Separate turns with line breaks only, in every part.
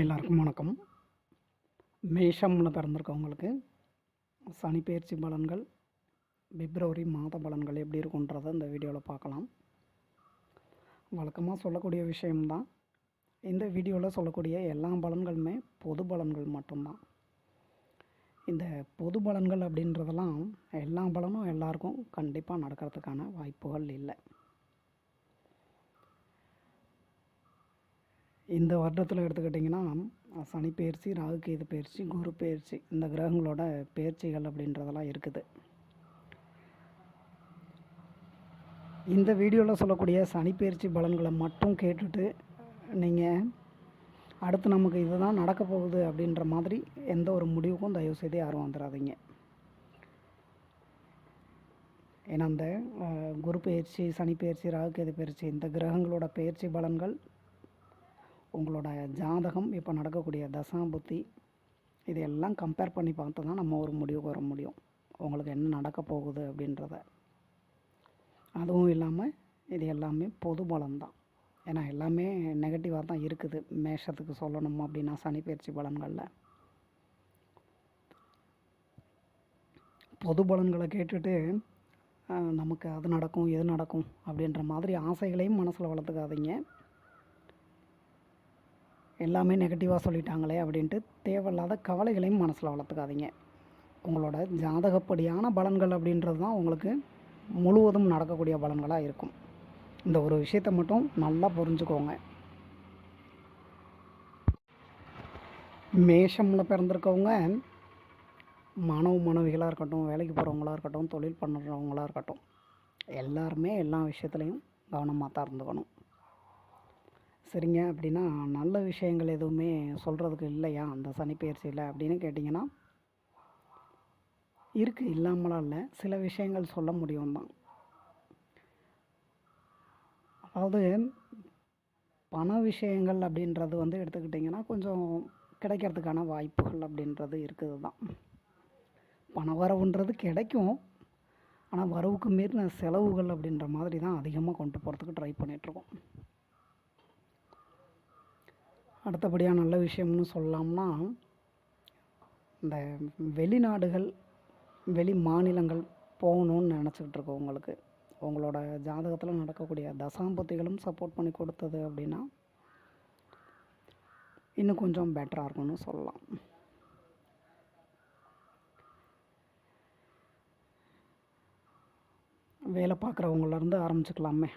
எல்லாருக்கும் வணக்கம். மேஷம்னு பிறந்திருக்கவங்களுக்கு சனி பயிற்சி பலன்கள் பிப்ரவரி மாத பலன்கள் எப்படி இருக்குன்றதை இந்த வீடியோவில் பார்க்கலாம். வழக்கமாக சொல்லக்கூடிய விஷயம்தான். இந்த வீடியோவில் சொல்லக்கூடிய எல்லா பலன்களுமே பொது பலன்கள் மட்டும்தான். இந்த பொது பலன்கள் அப்படின்றதெல்லாம் எல்லா பலனும் எல்லாருக்கும் கண்டிப்பாக நடக்கிறதுக்கான வாய்ப்புகள் இல்லை. இந்த வருடத்தில் எடுத்துக்கிட்டிங்கன்னா சனி பயிற்சி ராகு கேது பயிற்சி குரு பயிற்சி இந்த கிரகங்களோட பயிற்சிகள் அப்படின்றதெல்லாம் இருக்குது. இந்த வீடியோவில் சொல்லக்கூடிய சனி பயிற்சி பலன்களை மட்டும் கேட்டுட்டு நீங்கள் அடுத்து நமக்கு இதுதான் நடக்க போகுது அப்படின்ற மாதிரி எந்த ஒரு முடிவுக்கும் தயவு செய்து யாரும் வந்துடாதீங்க ஏன்னா அந்த குரு பயிற்சி சனி பயிற்சி ராகு கேது பயிற்சி இந்த கிரகங்களோட பயிற்சி பலன்கள் உங்களோட ஜாதகம் இப்போ நடக்கக்கூடிய தசாபுத்தி இதையெல்லாம் கம்பேர் பண்ணி பார்த்து தான் நம்ம ஒரு முடிவுக்கு வர முடியும். உங்களுக்கு என்ன நடக்க போகுது அப்படின்றத. அதுவும் இல்லாமல் இது எல்லாமே பொது பலன்தான் ஏன்னா எல்லாமே நெகட்டிவாக தான் இருக்குது. மேஷத்துக்கு சொல்லணும் அப்படின்னா சனி பயிற்சி பலன்களில். பொது பலன்களை கேட்டுட்டு நமக்கு அது நடக்கும் எது நடக்கும் அப்படின்ற மாதிரி ஆசைகளையும் மனசில் வளர்த்துக்காதீங்க. எல்லாமே நெகட்டிவாக சொல்லிட்டாங்களே அப்படின்ட்டு தேவையில்லாத கவலைகளையும் மனசில் வளர்த்துக்காதீங்க. உங்களோட ஜாதகப்படியான பலன்கள் அப்படின்றது தான் உங்களுக்கு முழுவதும் நடக்கக்கூடிய பலன்களாக இருக்கும். இந்த ஒரு விஷயத்தை மட்டும் நல்லா புரிஞ்சுக்கோங்க. மேஷமில் பிறந்திருக்கவங்க மாணவ மாணவிகளாக இருக்கட்டும் வேலைக்கு போகிறவங்களா இருக்கட்டும் தொழில் பண்ணுறவங்களாக இருக்கட்டும் எல்லாருமே எல்லா விஷயத்துலையும் கவனமாக தான் இருந்துக்கணும். சரிங்க. அப்படின்னா நல்ல விஷயங்கள் எதுவுமே சொல்கிறதுக்கு இல்லையா? அந்த சனி பயிற்சியில் அப்படின்னு கேட்டிங்கன்னா இருக்குது இல்லாமலாம் இல்லை. சில விஷயங்கள் சொல்ல முடியும் தான். அதாவது பண விஷயங்கள் அப்படின்றது வந்து எடுத்துக்கிட்டிங்கன்னா கொஞ்சம் கிடைக்கிறதுக்கான வாய்ப்புகள் அப்படின்றது இருக்குது தான். பண வரவுன்றது கிடைக்கும். ஆனால் வரவுக்கு மீறின செலவுகள் அப்படின்ற மாதிரி தான் அதிகமாக கொண்டு போகிறதுக்கு ட்ரை பண்ணிகிட்ருக்கோம் அடுத்தபடியாக நல்ல விஷயம்னு சொல்லலாம்னா இந்த வெளிநாடுகள் வெளி மாநிலங்கள் போகணுன்னு நினச்சிக்கிட்டு உங்களுக்கு. உங்களோட ஜாதகத்தில் நடக்கக்கூடிய தசாம்பத்திகளும் சப்போர்ட் பண்ணி கொடுத்தது அப்படின்னா இன்னும் கொஞ்சம் பெட்டராக இருக்கும்னு சொல்லலாம். வேலை பார்க்குறவங்கலேருந்து ஆரம்பிச்சுக்கலாமே.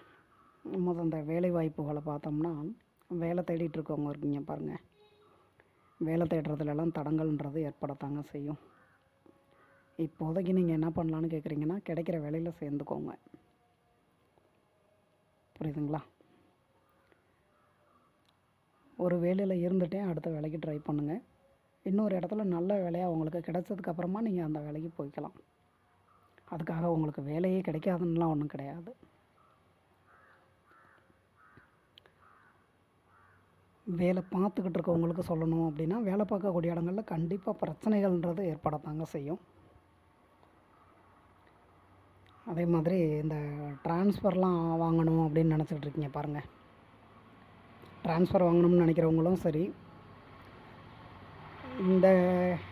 முதல் இந்த வேலை வாய்ப்புகளை பார்த்தோம்னா வேலை தேடிட்டு இருக்கவங்க இருக்கீங்க பாருங்கள் வேலை தேடுறதுலலாம் தடங்கல்ன்றது ஏற்படத்தாங்க செய்யும். இப்போதைக்கு நீங்கள் என்ன பண்ணலான்னு கேட்குறீங்கன்னா கிடைக்கிற வேலையில் சேர்ந்துக்கோங்க. புரியுதுங்களா? ஒரு வேலையில் இருந்துட்டே அடுத்த வேலைக்கு ட்ரை பண்ணுங்கள் இன்னொரு இடத்துல நல்ல வேலையாக உங்களுக்கு கிடைச்சதுக்கப்புறமா நீங்கள் அந்த வேலைக்கு போய்க்கலாம். அதுக்காக உங்களுக்கு வேலையே கிடைக்காதுன்னுலாம் ஒன்றும் கிடையாது. வேலை பார்த்துக்கிட்டு இருக்கவங்களுக்கு சொல்லணும் அப்படின்னா வேலை பார்க்கக்கூடிய இடங்களில் கண்டிப்பாக பிரச்சனைகள்ன்றது ஏற்படத்தாங்க செய்யும். அதே மாதிரி இந்த ட்ரான்ஸ்ஃபர்லாம் வாங்கணும் அப்படின்னு நினச்சிட்டு இருக்கீங்க பாருங்கள் ட்ரான்ஸ்ஃபர் வாங்கணும்னு நினைக்கிறவங்களும் சரி. இந்த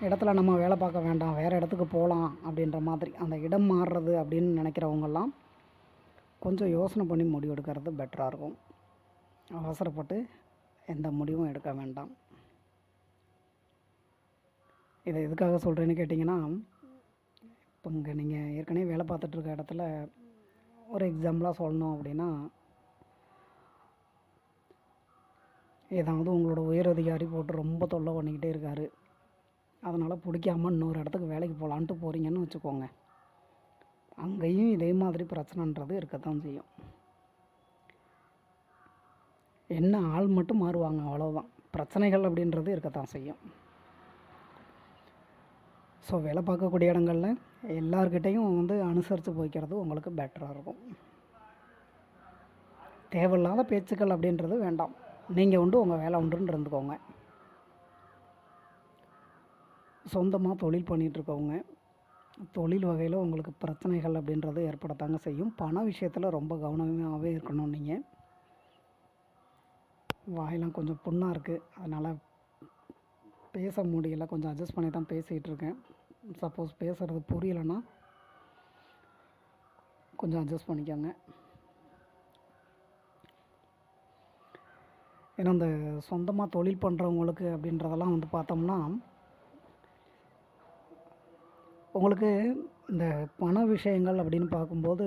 இடத்துல நம்ம வேலை பார்க்க வேண்டாம் வேறு இடத்துக்கு போகலாம் அப்படின்ற மாதிரி அந்த இடம் மாறுறது அப்படின்னு நினைக்கிறவங்கெல்லாம் கொஞ்சம் யோசனை பண்ணி முடிவெடுக்கிறது பெட்டராக இருக்கும். அவசரப்பட்டு எந்த முடிவும் எடுக்க வேண்டாம். இதை எதுக்காக சொல்கிறேன்னு கேட்டிங்கன்னா இப்போ இங்கே நீங்கள் ஏற்கனவே வேலை பார்த்துட்ருக்க இடத்துல ஒரு எக்ஸாம்பிளாக சொல்லணும் அப்படின்னா ஏதாவது உங்களோட உயர் அதிகாரி போட்டு ரொம்ப தொல்லை பண்ணிக்கிட்டே இருக்காரு. அதனால் பிடிக்காம இன்னொரு இடத்துக்கு வேலைக்கு போகலான்ட்டு போகிறீங்கன்னு வச்சுக்கோங்க. அங்கேயும் இதே மாதிரி பிரச்சனைன்றது இருக்கத்தான் செய்யும். என்ன ஆள் மட்டும் மாறுவாங்க அவ்வளோதான் பிரச்சனைகள் அப்படின்றது இருக்கத்தான் செய்யும். ஸோ வேலை பார்க்கக்கூடிய இடங்கள்ல எல்லார்கிட்டேயும் வந்து அனுசரித்து போய்க்கிறது உங்களுக்கு பெட்டராக இருக்கும். தேவையில்லாத பேச்சுக்கள் அப்படின்றது வேண்டாம். நீங்கள் உண்டு உங்கள் வேலை உண்டுன்னு இருந்துக்கோங்க. சொந்தமாக தொழில் பண்ணிகிட்ருக்கவங்க தொழில் வகையில் உங்களுக்கு பிரச்சனைகள் அப்படின்றது ஏற்படத்தாங்க செய்யும். பண விஷயத்தில் ரொம்ப கவனமாகவே இருக்கணும் நீங்கள் வாயெல்லாம் கொஞ்சம் புண்ணாக இருக்குது அதனால் பேச முடியல. கொஞ்சம் அட்ஜஸ்ட் பண்ணி தான் பேசிகிட்டு இருக்கேன். சப்போஸ் பேசுகிறது புரியலைன்னா கொஞ்சம் அட்ஜஸ்ட் பண்ணிக்கோங்க. ஏன்னா இந்த சொந்தமாக தொழில் பண்ணுறவங்களுக்கு அப்படின்றதெல்லாம் வந்து பார்த்தோம்னா உங்களுக்கு இந்த பண விஷயங்கள் அப்படின்னு பார்க்கும்போது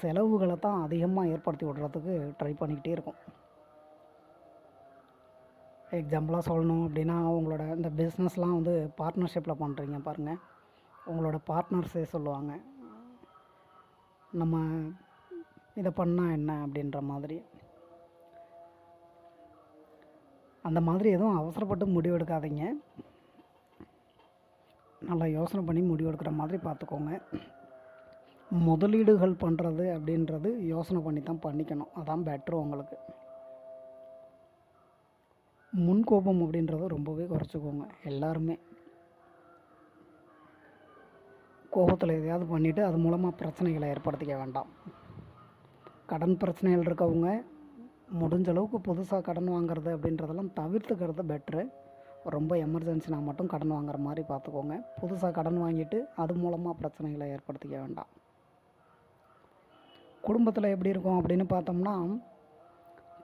செலவுகளை தான் அதிகமாக ஏற்படுத்தி விடுறதுக்கு ட்ரை பண்ணிக்கிட்டே இருக்கும். எக்ஸாம்பிளாக சொல்லணும் அப்படின்னா உங்களோட இந்த பிஸ்னஸ்லாம் வந்து பார்ட்னர்ஷிப்பில் பண்ணுறீங்க பாருங்கள் உங்களோட பார்ட்னர்ஸே சொல்லுவாங்க. நம்ம இதை பண்ணால் என்ன அப்படின்ற மாதிரி. அந்த மாதிரி எதுவும் அவசரப்பட்டு முடிவெடுக்காதீங்க நல்லா யோசனை பண்ணி முடிவெடுக்கிற மாதிரி பார்த்துக்கோங்க. முதலீடுகள் பண்ணுறது அப்படின்றது யோசனை பண்ணி தான் பண்ணிக்கணும். அதான் பெட்ரு உங்களுக்கு. முன்கோபம் அப்படின்றத ரொம்பவே குறைச்சிக்கோங்க எல்லாருமே. கோபத்தில் எதையாவது பண்ணிவிட்டு அது மூலமாக பிரச்சனைகளை ஏற்படுத்திக்க வேண்டாம். கடன் பிரச்சனைகள் இருக்கவங்க முடிஞ்ச அளவுக்கு புதுசாக கடன் வாங்குறது அப்படின்றதெல்லாம் தவிர்த்துக்கிறது பெட்ரு ரொம்ப எமர்ஜென்சினா மட்டும் கடன் வாங்குற மாதிரி பார்த்துக்கோங்க. புதுசாக கடன் வாங்கிட்டு அது மூலமாக பிரச்சனைகளை ஏற்படுத்திக்க வேண்டாம். குடும்பத்தில் எப்படி இருக்கும் அப்படின்னு பார்த்தோம்னா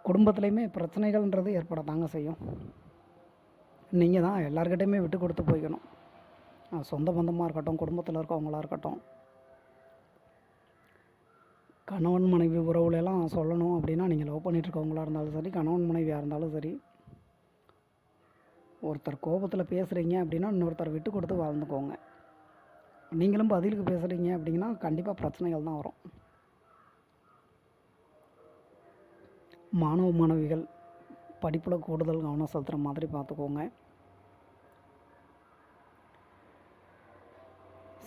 குடும்பத்துலேயுமே பிரச்சனைகள்ன்றது ஏற்படத்தாங்க செய்யும். நீங்கள் தான் எல்லாருக்கிட்டையுமே விட்டு கொடுத்து போய்க்கணும். சொந்த பந்தமாக இருக்கட்டும் குடும்பத்தில் இருக்கவங்களா இருக்கட்டும். கணவன் மனைவி உறவுலலாம் சொல்லணும் அப்படின்னா நீங்கள் லவ் பண்ணிகிட்ருக்கவங்களா இருந்தாலும் சரி கணவன் மனைவியாக இருந்தாலும் சரி. ஒருத்தர் கோபத்தில் பேசுகிறீங்க அப்படின்னா இன்னொருத்தர் விட்டு கொடுத்து வாழ்ந்துக்கோங்க. நீங்களும் பதிலுக்கு பேசுகிறீங்க அப்படின்னா கண்டிப்பாக பிரச்சனைகள் தான் வரும். மாணவ மாணவிகள் படிப்பில் கூடுதல் கவனம் செலுத்துகிற மாதிரி பார்த்துக்கோங்க.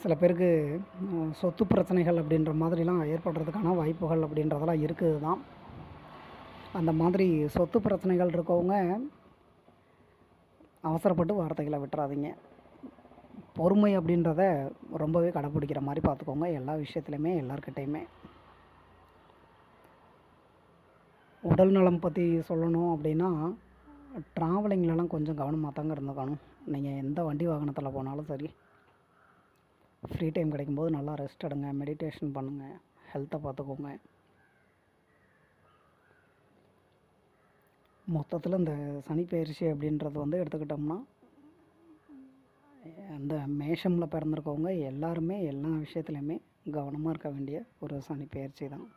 சில பேருக்கு சொத்து பிரச்சனைகள் அப்படின்ற மாதிரிலாம் ஏற்படுறதுக்கான வாய்ப்புகள் அப்படின்றதெல்லாம் இருக்குது தான் அந்த மாதிரி சொத்து பிரச்சனைகள் இருக்கவங்க அவசரப்பட்டு வார்த்தைகளை விட்டுறாதீங்க. பொறுமை அப்படின்றத ரொம்பவே கடைப்பிடிக்கிற மாதிரி பார்த்துக்கோங்க. எல்லா விஷயத்துலையுமே எல்லார்கிட்டேயுமே. உடல் நலம் பற்றி சொல்லணும் அப்படின்னா ட்ராவலிங்லலாம் கொஞ்சம் கவனமாக தாங்க இருந்துக்கணும். நீங்கள் எந்த வண்டி வாகனத்தில் போனாலும் சரி. ஃப்ரீ டைம் கிடைக்கும்போது நல்லா ரெஸ்ட் எடுங்க மெடிடேஷன் பண்ணுங்கள் ஹெல்த்தை பார்த்துக்கோங்க மொத்தத்தில் இந்த சனிப்பெயர்ச்சி அப்படின்றது வந்து எடுத்துக்கிட்டோம்னா அந்த மேஷமில் பிறந்திருக்கவங்க எல்லாருமே எல்லா விஷயத்துலையுமே கவனமாக இருக்க வேண்டிய ஒரு சனிப்பெயர்ச்சி தான்.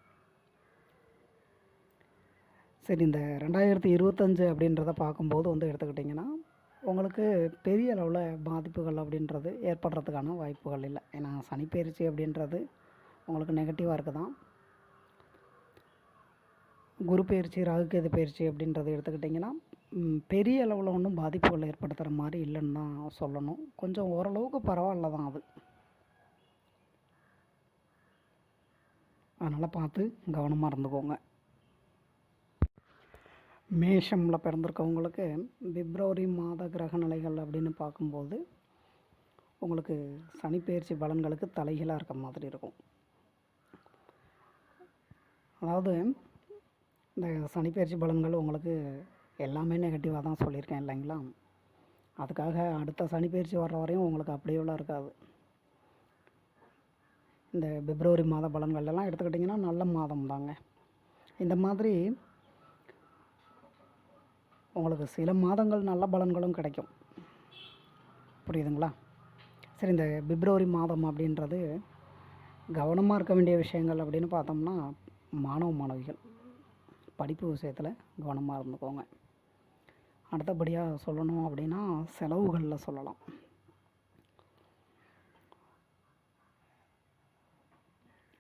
சரி இந்த ரெண்டாயிரத்தி இருபத்தஞ்சு அப்படின்றத பார்க்கும்போது வந்து எடுத்துக்கிட்டிங்கன்னா உங்களுக்கு பெரிய அளவில் பாதிப்புகள் அப்படின்றது ஏற்படுறதுக்கான வாய்ப்புகள் இல்லை. ஏன்னா சனிப்பெயர்ச்சி அப்படின்றது உங்களுக்கு நெகட்டிவாக இருக்குது தான் குரு பயிற்சி ராகுகேது பயிற்சி அப்படின்றத எடுத்துக்கிட்டிங்கன்னா பெரிய அளவில் ஒன்றும் பாதிப்புகள் ஏற்படுத்துகிற மாதிரி இல்லைன்னு தான் சொல்லணும். கொஞ்சம் ஓரளவுக்கு பரவாயில்ல தான் அது. அதனால் பார்த்து கவனமாக இருந்துக்கோங்க. மேஷமில் பிறந்திருக்கவங்களுக்கு பிப்ரவரி மாத கிரக நிலைகள் அப்படின்னு பார்க்கும்போது உங்களுக்கு சனிப்பெயர்ச்சி பலன்களுக்கு தலைகீழாக இருக்க மாதிரி இருக்கும். அதாவது இந்த சனிப்பெயர்ச்சி பலன்கள் உங்களுக்கு எல்லாமே நெகட்டிவாக தான் சொல்லியிருக்கேன் இல்லைங்களா? அதுக்காக அடுத்த சனிப்பெயர்ச்சி வர்ற வரையும் உங்களுக்கு அப்படியெல்லாம் இருக்காது. இந்த பிப்ரவரி மாத பலன்கள் எல்லாம் எடுத்துக்கிட்டிங்கன்னா நல்ல மாதம் தாங்க. இந்த மாதிரி உங்களுக்கு சில மாதங்கள் நல்ல பலன்களும் கிடைக்கும். புரியுதுங்களா? சரி இந்த பிப்ரவரி மாதம் அப்படின்றது கவனமாக இருக்க வேண்டிய விஷயங்கள் அப்படின்னு பார்த்தோம்னா மாணவ மாணவிகள். படிப்பு விஷயத்தில் கவனமாக இருந்துக்கோங்க. அடுத்தபடியாக சொல்லணும் அப்படின்னா செலவுகளில் சொல்லலாம்.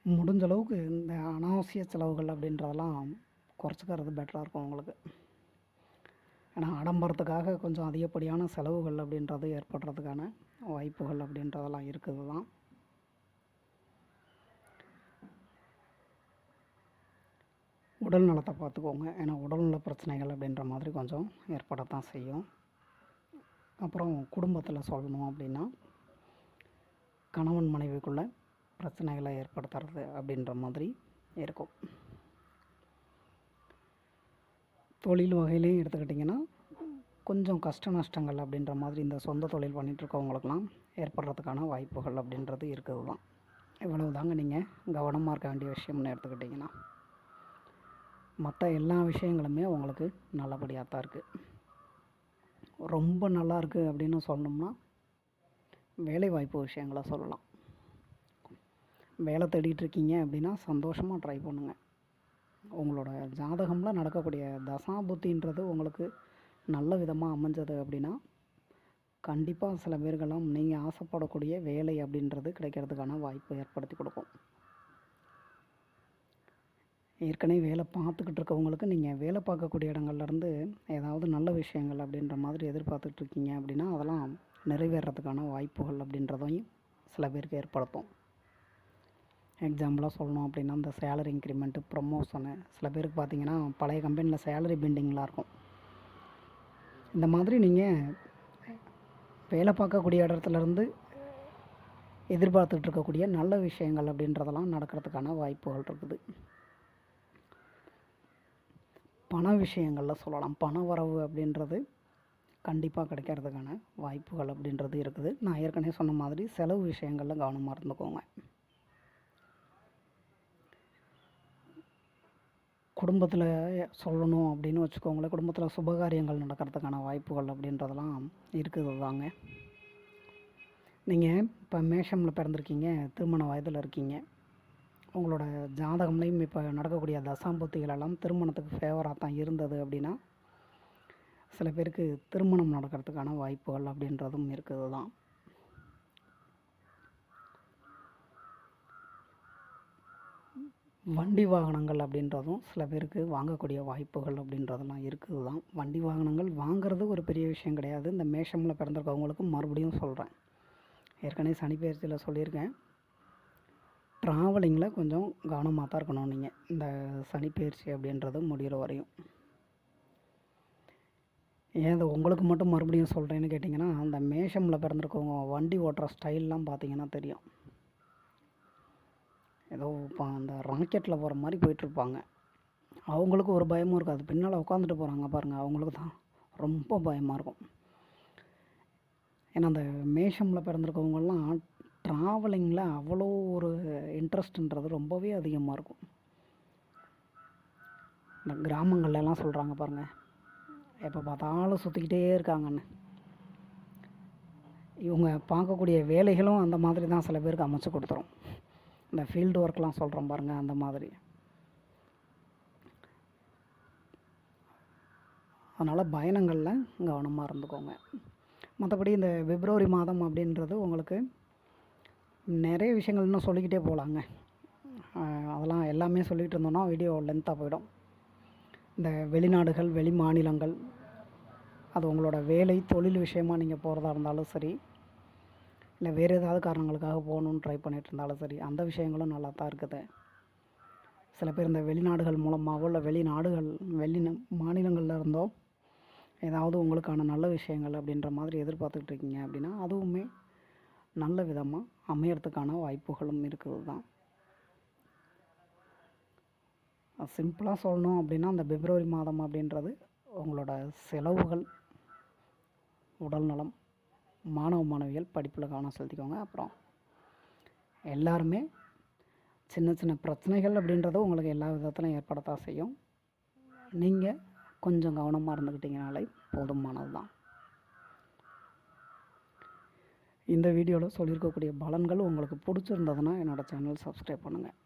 முடிஞ்ச அளவுக்கு இந்த அனாவசிய செலவுகள் அப்படின்றதெல்லாம் குறைச்சிக்கிறது பெட்டராக இருக்கும் உங்களுக்கு. ஏன்னா ஆடம்பரத்துக்காக கொஞ்சம் அதிகப்படியான செலவுகள் அப்படின்றது ஏற்படுறதுக்கான வாய்ப்புகள் அப்படின்றதெல்லாம் இருக்குது தான். உடல் நலத்தை பார்த்துக்கோங்க. ஏன்னா உடல்நல பிரச்சனைகள் அப்படின்ற மாதிரி கொஞ்சம் ஏற்படத்தான் செய்யும். அப்புறம் குடும்பத்தில் சொல்லணும் அப்படின்னா கணவன் மனைவிக்குள்ள பிரச்சனைகளை ஏற்படுத்துறது அப்படின்ற மாதிரி இருக்கும். தொழில் வகையிலையும் எடுத்துக்கிட்டிங்கன்னா கொஞ்சம் கஷ்ட நஷ்டங்கள் அப்படின்ற மாதிரி இந்த சொந்த தொழில் பண்ணிகிட்ருக்கவங்களுக்கெல்லாம் ஏற்படுறதுக்கான வாய்ப்புகள் அப்படின்றது இருக்குது தான் இவ்வளவு தாங்க நீங்கள் கவனமாக இருக்க வேண்டிய விஷயம்னு எடுத்துக்கிட்டிங்கன்னா. மற்ற எல்லா விஷயங்களுமே உங்களுக்கு நல்லபடியாக தான் இருக்குது ரொம்ப நல்லா இருக்குது அப்படின்னு சொல்லணும்னா வேலைவாய்ப்பு விஷயங்களை சொல்லலாம். வேலை தேடிட்டு இருக்கீங்க அப்படின்னா சந்தோஷமாக ட்ரை பண்ணுங்கள் உங்களோட ஜாதகமில் நடக்கக்கூடிய தசாபுத்தின்றது உங்களுக்கு நல்ல விதமாக அமைஞ்சது அப்படின்னா கண்டிப்பாக சில பேருக்கெல்லாம் நீங்கள் ஆசைப்படக்கூடிய வேலை அப்படின்றது கிடைக்கிறதுக்கான வாய்ப்பு ஏற்படுத்தி கொடுக்கும். ஏற்கனவே வேலை பார்த்துக்கிட்டு இருக்கவங்களுக்கு நீங்கள் வேலை பார்க்கக்கூடிய இடங்கள்லேருந்து ஏதாவது நல்ல விஷயங்கள் அப்படின்ற மாதிரி எதிர்பார்த்துட்ருக்கீங்க அப்படின்னா அதெல்லாம் நிறைவேறதுக்கான வாய்ப்புகள் அப்படின்றதையும் சில பேருக்கு ஏற்படுத்தும். எக்ஸாம்பிளாக சொல்லணும் அப்படின்னா இந்த சேலரி இன்க்ரிமெண்ட்டு ப்ரொமோஷனு சில பேருக்கு பார்த்தீங்கன்னா பழைய கம்பெனியில் சேலரி பெண்டிங்லாம் இருக்கும். இந்த மாதிரி நீங்கள் வேலை பார்க்கக்கூடிய இடத்துலேருந்து எதிர்பார்த்துட்டு இருக்கக்கூடிய நல்ல விஷயங்கள் அப்படின்றதெல்லாம் நடக்கிறதுக்கான வாய்ப்புகள் இருக்குது. பண விஷயங்களில் சொல்லலாம். பண வரவு அப்படின்றது கண்டிப்பாக கிடைக்கிறதுக்கான வாய்ப்புகள் அப்படின்றது இருக்குது. நான் ஏற்கனவே சொன்ன மாதிரி செலவு விஷயங்களில் கவனமாக இருந்துக்கோங்க. குடும்பத்தில் சொல்லணும் அப்படின்னு வச்சுக்கோங்களேன். குடும்பத்தில் சுபகாரியங்கள் நடக்கிறதுக்கான வாய்ப்புகள் அப்படின்றதெல்லாம் இருக்குது தாங்க நீங்கள் இப்போ மேஷமில் பிறந்திருக்கீங்க திருமண வயதில் இருக்கீங்க. உங்களோட ஜாதகம்லேயும் இப்போ நடக்கக்கூடிய தசாம்பத்திகளெல்லாம் திருமணத்துக்கு ஃபேவராக தான் இருந்தது அப்படின்னா சில பேருக்கு திருமணம் நடக்கிறதுக்கான வாய்ப்புகள் அப்படின்றதும் இருக்குது தான் வண்டி வாகனங்கள் அப்படின்றதும் சில பேருக்கு வாங்கக்கூடிய வாய்ப்புகள் அப்படின்றதெல்லாம் இருக்குது தான் வண்டி வாகனங்கள் வாங்குறது ஒரு பெரிய விஷயம் கிடையாது. இந்த மேஷமில் பிறந்திருக்கவங்களுக்கு மறுபடியும் சொல்கிறேன் ஏற்கனவே சனி பயிற்சியில் சொல்லியிருக்கேன். ட்ராவலிங்கில் கொஞ்சம் கவனமாக தான் இருக்கணும் நீங்கள் இந்த சனி பயிற்சி அப்படின்றது முடிகிற வரையும். ஏன் இது உங்களுக்கு மட்டும் மறுபடியும் சொல்கிறேன்னு கேட்டிங்கன்னா அந்த மேஷமில் பிறந்திருக்கவங்க வண்டி ஓட்டுற ஸ்டைல்லாம் பார்த்தீங்கன்னா தெரியும். ஏதோ இப்போ அந்த ராக்கெட்டில் போகிற மாதிரி போயிட்டுருப்பாங்க. அவங்களுக்கு ஒரு பயமும் இருக்காது. பின்னால் உட்காந்துட்டு போகிறாங்க பாருங்கள் அவங்களுக்கு தான் ரொம்ப பயமாக இருக்கும். ஏன்னா அந்த மேஷமில் பிறந்திருக்கவங்கெல்லாம் ட்ராவலிங்கில் அவ்வளோ ஒரு இன்ட்ரெஸ்ட்ன்றது ரொம்பவே அதிகமாக இருக்கும். இந்த கிராமங்கள்லாம் சொல்கிறாங்க பாருங்கள் எப்போ பார்த்தாலும் சுற்றிக்கிட்டே இருக்காங்கன்னு. இவங்க பார்க்கக்கூடிய வேலைகளும் அந்த மாதிரி தான் சில பேருக்கு அமைச்சு கொடுத்துரும். இந்த ஃபீல்டு ஒர்க்லாம் சொல்கிறோம் பாருங்கள் அந்த மாதிரி. அதனால் பயணங்களில் கவனமாக இருந்துக்கோங்க. மற்றபடி இந்த பிப்ரவரி மாதம் அப்படின்றது உங்களுக்கு நிறைய விஷயங்கள் இன்னும் சொல்லிக்கிட்டே போகலாங்க அதெல்லாம் எல்லாமே சொல்லிகிட்டு இருந்தோம்னா வீடியோ லென்த்தாக போயிடும். இந்த வெளிநாடுகள் வெளி மாநிலங்கள் அது உங்களோட வேலை தொழில் விஷயமாக நீங்கள் போகிறதா இருந்தாலும் சரி இல்லை வேறு ஏதாவது காரணங்களுக்காக போகணுன்னு ட்ரை பண்ணிட்டு இருந்தாலும் சரி அந்த விஷயங்களும் நல்லா தான் இருக்குது. சில பேர் இந்த வெளிநாடுகள் மூலமாகவோ இல்லை வெளிநாடுகள் வெளி மாநிலங்களில் இருந்தோ ஏதாவது உங்களுக்கான நல்ல விஷயங்கள் அப்படின்ற மாதிரி எதிர்பார்த்துக்கிட்டு இருக்கீங்க அப்படின்னா அதுவுமே நல்ல விதமாக அமையறதுக்கான வாய்ப்புகளும் இருக்குது தான். சிம்பிளாக சொல்லணும் அப்படின்னா அந்த பிப்ரவரி மாதம் அப்படின்றது உங்களோட செலவுகள் உடல்நலம் மாணவ மாணவிகள் படிப்பில் கவனம் செலுத்திக்கோங்க. அப்புறம் எல்லாருமே சின்ன சின்ன பிரச்சனைகள் அப்படின்றது உங்களுக்கு எல்லா விதத்திலும் ஏற்படத்தான் செய்யும். நீங்கள் கொஞ்சம் கவனமாக இருந்துக்கிட்டிங்கனாலே போதுமானது தான் இந்த வீடியோவில் சொல்லியிருக்கக்கூடிய பலன்கள் உங்களுக்கு பிடிச்சிருந்ததுன்னா என்னோடய சேனல் சப்ஸ்கிரைப் பண்ணுங்கள்